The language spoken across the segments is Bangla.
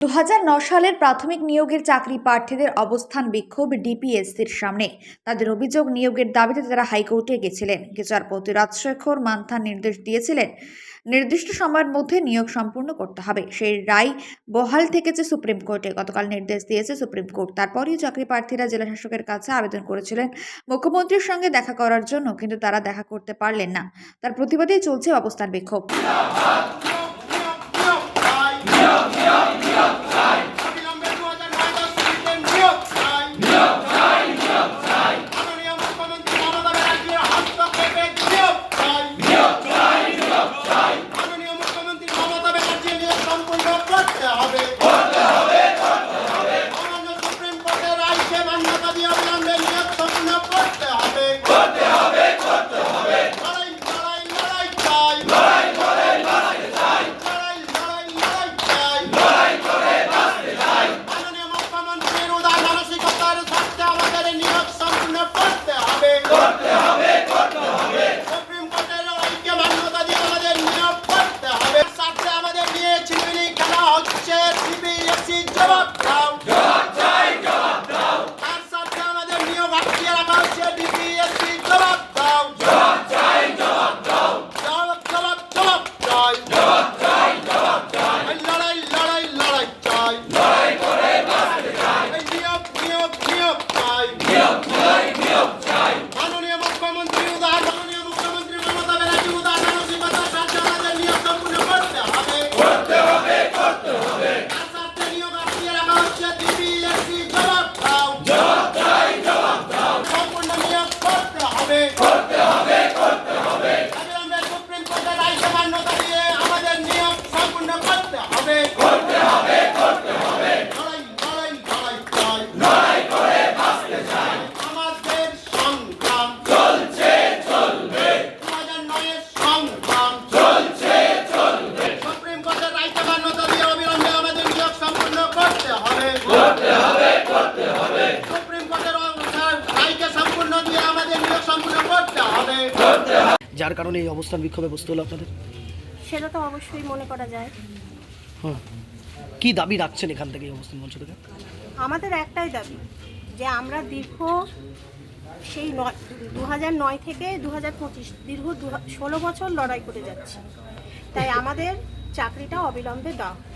দু সালের প্রাথমিক নিয়োগের চাকরি প্রার্থীদের অবস্থান বিক্ষোভ ডিপিএসসির সামনে। তাদের অভিযোগ, নিয়োগের দাবিতে তারা হাইকোর্টে গেছিলেন। বিচারপতি রাজশেখর মান্থান নির্দেশ দিয়েছিলেন, নির্দিষ্ট সময়ের মধ্যে নিয়োগ সম্পূর্ণ করতে হবে। সেই রায় বহাল থেকেছে সুপ্রিম কোর্টে। গতকাল নির্দেশ দিয়েছে সুপ্রিম কোর্ট। তারপরেই চাকরি প্রার্থীরা জেলা শাসকের কাছে আবেদন করেছিলেন মুখ্যমন্ত্রীর সঙ্গে দেখা করার জন্য, কিন্তু তারা দেখা করতে পারলেন না। তার প্রতিবাদেই চলছে অবস্থান বিক্ষোভ। যার কারণে এই অবস্থান বিক্ষোভে বসতে হলো আপনাদের? সেটা তো অবশ্যই মনে করা যায়। হুম কি দাবি রাখছেন এখান থেকে এই অবস্থান মঞ্চ থেকে? আমাদের একটাই দাবি যে আমরা দীর্ঘ সেই নয় দু হাজার নয় থেকে দু হাজার পঁচিশ দীর্ঘ ষোলো বছর লড়াই করে যাচ্ছি। তাই আমাদের চাকরিটা অবিলম্বে দাও। আচ্ছা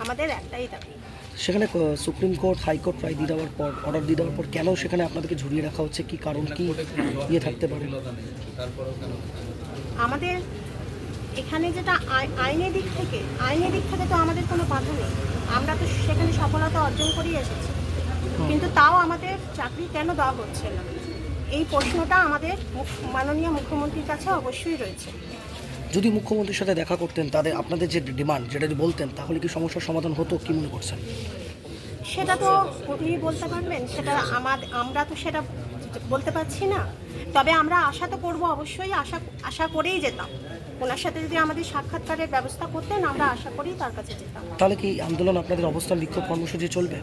আমাদের একটাই দাবি। সেখানে সুপ্রিম কোর্ট হাইকোর্ট রায় দিয়ে দেওয়ার পর অর্ডার দিয়ে দেওয়ার পর কেন সেখানে আপনাদেরকে ঝুলিয়ে রাখা হচ্ছে? কি কারণ কি ইয়ে থাকতে পারে? আমাদের এখানে যেটা আই- আইনের দিক থেকে আইনের দিক থেকে তো আমাদের কোনো বাধা নেই। আমরা তো সেখানে সফলতা অর্জন করেই এসেছি। কিন্তু তাও আমাদের চাকরি কেন দেওয়া হচ্ছে না? এই প্রশ্নটা আমাদের মাননীয় মুখ্যমন্ত্রীর কাছে অবশ্যই রয়েছে। যদি মুখ্যমন্ত্রীর সাথে দেখা করতেন তাদের আপনাদের যে ডিমান্ড যেটা যদি বলতেন তাহলে কি সমস্যার সমাধান হতো কি মনে করছেন? সেটা তো উনি বলতে পারবেন সেটা আমাদের আমরা তো সেটা বলতে পারছি না। তবে আমরা আশা তো করব অবশ্যই আশা আশা করেই যেতাম। ওনার সাথে যদি আমাদের সাক্ষাৎকারের ব্যবস্থা করতেন আমরা আশা করেই তার কাছে যেতাম। তাহলে কি আন্দোলন আপনাদের অবস্থান বিক্ষোভ কর্মসূচি চলবে?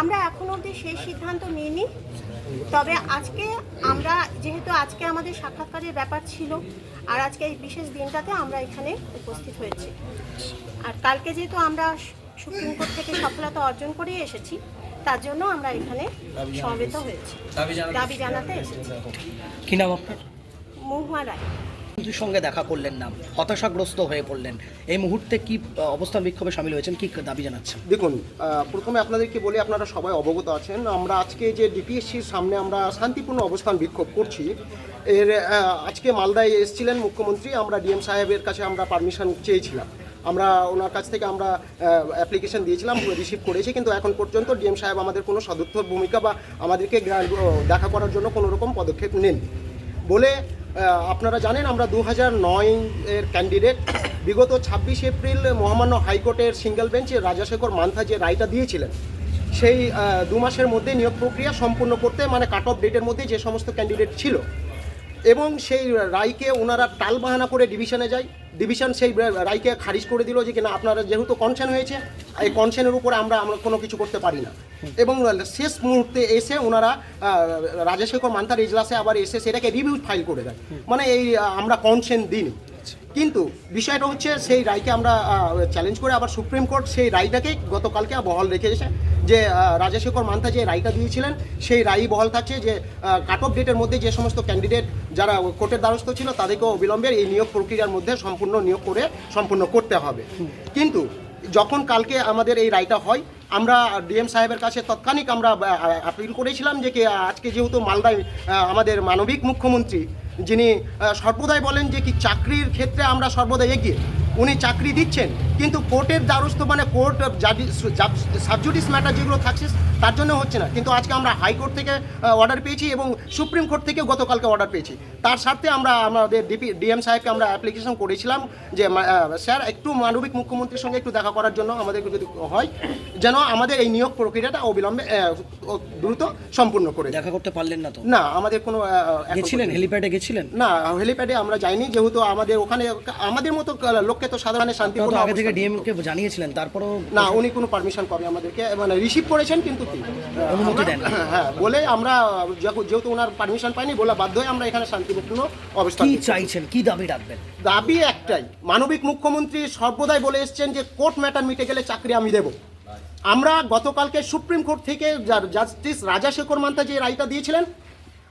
আমরা এখন অবধি সেই সিদ্ধান্ত নিইনি। তবে আজকে আমরা যেহেতু আজকে আমাদের সাক্ষাৎকারের ব্যাপার ছিল আর আজকে এই বিশেষ দিনটাতে আমরা এখানে উপস্থিত হয়েছি। আর কালকে যেহেতু আমরা সুপ্রিম কোর্ট থেকে সফলতা অর্জন করে এসেছি তার জন্য আমরা এখানে সমবেত হয়েছি। দাবি জানাতে এসেছি। কি নাম আপনার? মহুয়া রায়। মুখ্যমন্ত্রীর সঙ্গে দেখা করলেন না, হতাশাগ্রস্ত হয়ে পড়লেন। এই মুহূর্তে কি অবস্থান বিক্ষোভে সামিল হয়েছেন, কি দাবি জানাচ্ছেন? দেখুন প্রথমে আপনাদেরকে বলি, আপনারা সবাই অবগত আছেন, আমরা আজকে যে ডিপিএসসির সামনে আমরা শান্তিপূর্ণ অবস্থান বিক্ষোভ করছি, এর আজকে মালদায় এসেছিলেন মুখ্যমন্ত্রী, আমরা ডিএম সাহেবের কাছে আমরা পারমিশন চেয়েছিলাম। আমরা ওনার কাছ থেকে আমরা অ্যাপ্লিকেশন দিয়েছিলাম রিসিভ করেছি, কিন্তু এখন পর্যন্ত ডিএম সাহেব আমাদের কোনো সদর্থক ভূমিকা বা আমাদেরকে দেখা করার জন্য কোনো রকম পদক্ষেপ নেন বলে আপনারা জানেন আমরা দু হাজার নয় এর ক্যান্ডিডেট বিগত ছাব্বিশ এপ্রিল মহামান্য হাইকোর্টের সিঙ্গেল বেঞ্চে রাজাশেখর মান্থা যে রায়টা দিয়েছিলেন, সেই দু মাসের মধ্যে নিয়োগ প্রক্রিয়া সম্পূর্ণ করতে মানে কাট অফ ডেটের মধ্যে যে সমস্ত ক্যান্ডিডেট ছিল। এবং সেই রায়কে ওনারা টাল বাহানা করে ডিভিশনে যায়। ডিভিশন সেই রায়কে খারিজ করে দিল যে কিনা আপনারা যেহেতু কনসেন হয়েছে, এই কনসেনের উপরে আমরা আমরা কোনো কিছু করতে পারি না। এবং শেষ মুহূর্তে এসে ওনারা রাজাশেখর মান্তার এজলাসে আবার এসে সেটাকে রিভিউ ফাইল করে দেয় মানে এই আমরা কনসেন্ট দিন কিন্তু বিষয়টা হচ্ছে সেই রায়কে আমরা চ্যালেঞ্জ করে আবার সুপ্রিম কোর্ট সেই রায়টাকে গতকালকে বহাল রেখেছে যে রাজাশেখর মান্থা যে রায়টা দিয়েছিলেন সেই রায়ই বহাল থাকছে যে কাট অফ ডেটের মধ্যে যে সমস্ত ক্যান্ডিডেট যারা কোর্টের দ্বারস্থ ছিল তাদেরকে অবিলম্বে এই নিয়োগ প্রক্রিয়ার মধ্যে সম্পূর্ণ নিয়োগ করে সম্পূর্ণ করতে হবে। কিন্তু যখন কালকে আমাদের এই রায়টা হয় আমরা ডিএম সাহেবের কাছে তৎক্ষণিক আমরা আপিল করেছিলাম যে কি, আজকে যেহেতু মালদায় আমাদের মানবিক মুখ্যমন্ত্রী, যিনি সর্বদাই বলেন যে কি চাকরির ক্ষেত্রে আমরা সর্বদাই এগিয়ে। উনি চাকরি দিচ্ছেন কিন্তু কোর্টের দ্বারস্থ মানে কোর্ট সাবজুডিস ম্যাটার যেগুলো থাকছে তার জন্য হচ্ছে না। কিন্তু আজকে আমরা হাইকোর্ট থেকে অর্ডার পেয়েছি এবং সুপ্রিম কোর্ট থেকেও গতকালকে অর্ডার পেয়েছি। তার স্বার্থে আমরা আমাদের ডিপি ডিএম সাহেবকে আমরা অ্যাপ্লিকেশন করেছিলাম যে স্যার একটু মানবিক মুখ্যমন্ত্রীর সঙ্গে একটু দেখা করার জন্য আমাদের যদি হয় যেন আমাদের এই নিয়োগ প্রক্রিয়াটা অবিলম্বে দ্রুত সম্পূর্ণ করে দেখা করতে পারলেন না তো? না আমাদের কোনো গেছিলেন? হেলিপ্যাডে গেছিলেন? না হেলিপ্যাডে আমরা যাইনি যেহেতু আমাদের ওখানে আমাদের মতো লোককে তো সাধারণ আপনারা শান্তিপূর্ণ আগে থেকে ডিএম কে জানিয়েছিলেন তারপরেও না উনি কোনো পারমিশন কবে আমাদেরকে মানে রিসিভ করেছেন কিন্তু কি অনুমতি দেন হ্যাঁ বলে আমরা যেহেতু- ওনার পারমিশন পাইনি বলে বাধ্য হয়ে আমরা এখানে শান্তিপূর্ণ অবস্থান কি চাইছেন? কি দাবি রাখবেন? দাবি একটাই মানবিক মুখ্যমন্ত্রী সর্বদাই বলে এসছেন যে কোর্ট ম্যাটার মিটে গেলে চাকরি আমি দেব। আমরা গতকালকে সুপ্রিম কোর্ট থেকে জাস্টিস রাজাশেখর মান্তা যে রায়টা দিয়েছিলেন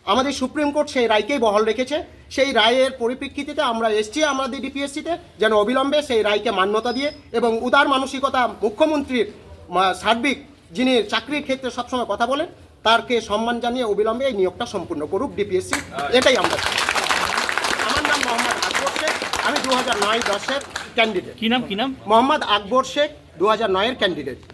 আমাদের সুপ্রিম কোর্ট সেই রায়কেই বহাল রেখেছে। সেই রায়ের পরিপ্রেক্ষিতে আমরা এসছি আমাদের ডিপিএসসিতে যেন অবিলম্বে সেই রায়কে মান্যতা দিয়ে এবং উদার মানসিকতা মুখ্যমন্ত্রীর সার্বিক যিনি চাকরির ক্ষেত্রে সবসময় কথা বলেন তারকে সম্মান জানিয়ে অবিলম্বে এই নিয়োগটা সম্পূর্ণ করুক ডিপিএসসি এটাই আমরা। আমার নাম মোহাম্মদ আকবর শেখ আমি দু হাজার নয় দশের ক্যান্ডিডেট কি নাম কি নাম? মোহাম্মদ আকবর শেখ দু হাজার নয়ের ক্যান্ডিডেট